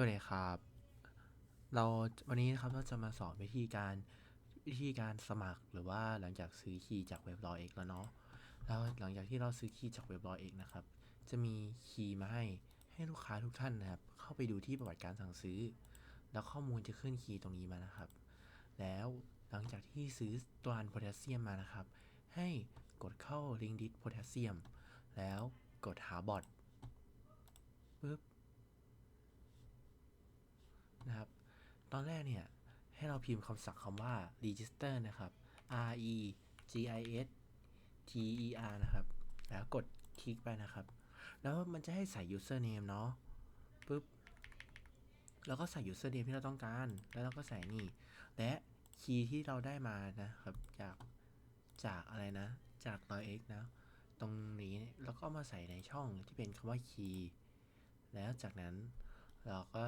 วัสดีครับ เราวันนี้นะครับเราจะมาสอนวิธีการวิธีการสมัครหรือว่าหลังจากซื้อคีย์จากเว็บรอเอกแล้วเนาะแล้วหลังจากที่เราซื้อคีย์จากเว็บรอเอกนะครับ จะมีคีย์มาให้ให้ลูกค้าทุกท่านนะครับ เข้าไปดูที่ประวัติการสั่งซื้อ แล้วข้อมูลจะขึ้นคีย์ตรงนี้มานะครับ แล้วหลังจากที่ซื้อตัวอันโพแทสเซียมมานะครับ ให้กดเข้าลิงก์ดิสโพแทสเซียมแล้วกดหาบอทปึ๊บ นะครับ ตอนแรกเนี่ยให้เราพิมพ์คำศัพท์คำว่า register นะครับ r e g i s t e r นะครับ แล้วกดคลิกไปนะครับ แล้วมันจะให้ใส่ username เนาะปุ๊บแล้วก็ใส่ username ที่เราต้องการ แล้วเราก็ใส่นี่ และคีย์ที่เราได้มานะครับ จาก จากอะไรนะ จากรอย x นะ ตรงนี้แล้วก็มาใส่ในช่องที่เป็นคำว่าคีย์ แล้วจากนั้นเราก็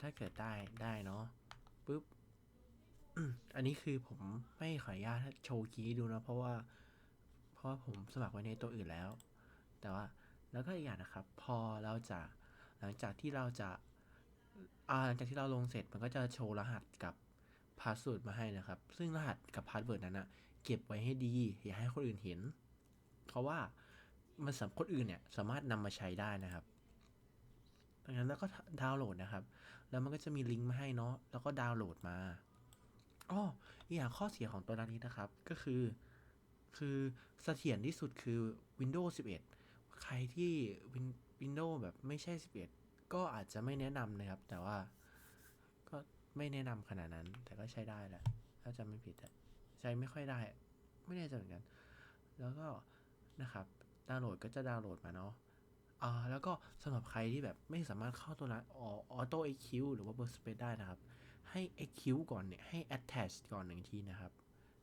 ถ้าเกิดได้ได้เนาะปุ๊บอันนี้คือผมไม่ขออนุญาตโชว์คีย์ดูนะเพราะว่า เพราะว่าผมสมัครไว้ในตัวอื่นแล้ว แต่ว่าแล้วก็อีกอย่างนะครับ พอเราจะหลังจากที่เราจะอ่าหลังจากที่เราลงเสร็จมันก็จะโชว์รหัสกับพาสเวิร์ดมาให้นะครับ ซึ่งรหัสกับพาสเวิร์ดนั้นนะเก็บไว้ให้ดี อย่าให้คนอื่นเห็น เพราะว่ามันสำคนอื่นเนี่ยสามารถนำมาใช้ได้นะครับ ดังนั้นแล้วก็ดาวน์โหลดนะครับ แล้วมันก็จะมีลิงก์มาให้เนาะ แล้วก็ดาวน์โหลดมาอ้ออีกอย่างข้อเสียของตัวนี้นะครับ ก็คือ คือเสถียรที่สุดคือ Windows 11 ใครที่ Win- Windows แบบไม่ใช่ 11 ก็อาจจะไม่แนะนำนะครับ แต่ว่า ก็ไม่แนะนำขนาดนั้น แต่ก็ใช้ได้แหละ ถ้าจำไม่ผิดอะใช้ไม่ค่อยได้ ไม่แน่ใจเหมือนกัน แล้วก็นะครับ ดาวน์โหลดก็จะดาวน์โหลดมาเนาะ อ่าแล้วก็สำหรับใครที่แบบไม่สามารถเข้าตัวนั้นออโต้ EQ หรือว่า Burst Space ได้นะครับ ให้ EQ ก่อนเนี่ย ให้ attach ก่อนหนึ่งทีนะครับ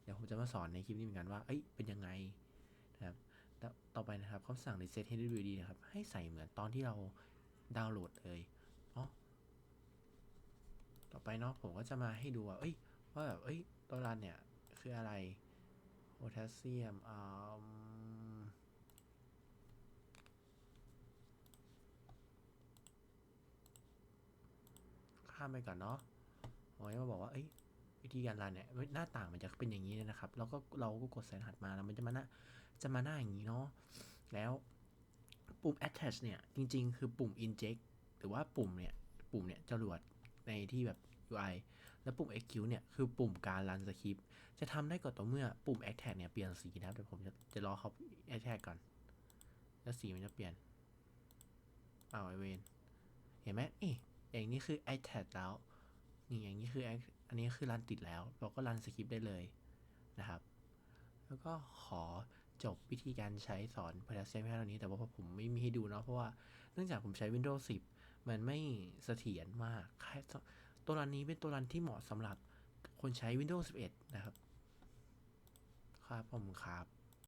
เดี๋ยวผมจะมาสอนในคลิปนี้เหมือนกันว่า เอ้ย เป็นยังไงนะครับต่อไปนะครับคำสั่ง reset HWD นะครับ ให้ใส่เหมือนตอนที่เราดาวน์โหลดเลยเนาะต่อไปเนาะผมก็จะมาให้ดูว่าเอ้ยว่าแบบเอ้ยตัวรันเนี่ย คืออะไรโพแทสเซียมอ่าามไปก่อนเนาะผมจะมาบอกว่าเอ้ยวิธีการรันเนี่ยหน้าต่างมันจะเป็นอย่างนี้นะครับ แล้วก็เราก็กดใส่รหัสมาแล้วมันจะมาหน้าจะมาหน้าอย่างนี้เนาะแล้วปุ่ม attach เนี่ย จริง ๆ คือปุ่ม inject หรือว่าปุ่มเนี่ย ปุ่มเนี่ยจรวดในที่แบบ UI แล้วปุ่ม execute เนี่ย คือปุ่มการรันสคริปต์จะทำได้ก็ต่อเมื่อปุ่ม attach เนี่ย เปลี่ยนสีนะครับเดี๋ยวผมจะจะรอเขา attach ก่อน แล้วสีมันจะเปลี่ยน เอาไอเวน เห็นไหมเอ๊ะ อย่างนี้คือ attach แล้วนี่อย่างนี้คืออันนี้คือรันติดแล้ว เราก็รันสคริปต์ได้เลยนะครับ แล้วก็ขอจบวิธีการใช้สอน Potassium แค่เท่านี้ แต่ว่าผมไม่มีให้ดูเนาะเพราะว่าเนื่องจากผมใช้ Windows 10 มันไม่เสถียรมากตัวรันนี้เป็นตัวรันที่เหมาะสำหรับคนใช้ Windows 11 นะครับ ครับผมครับ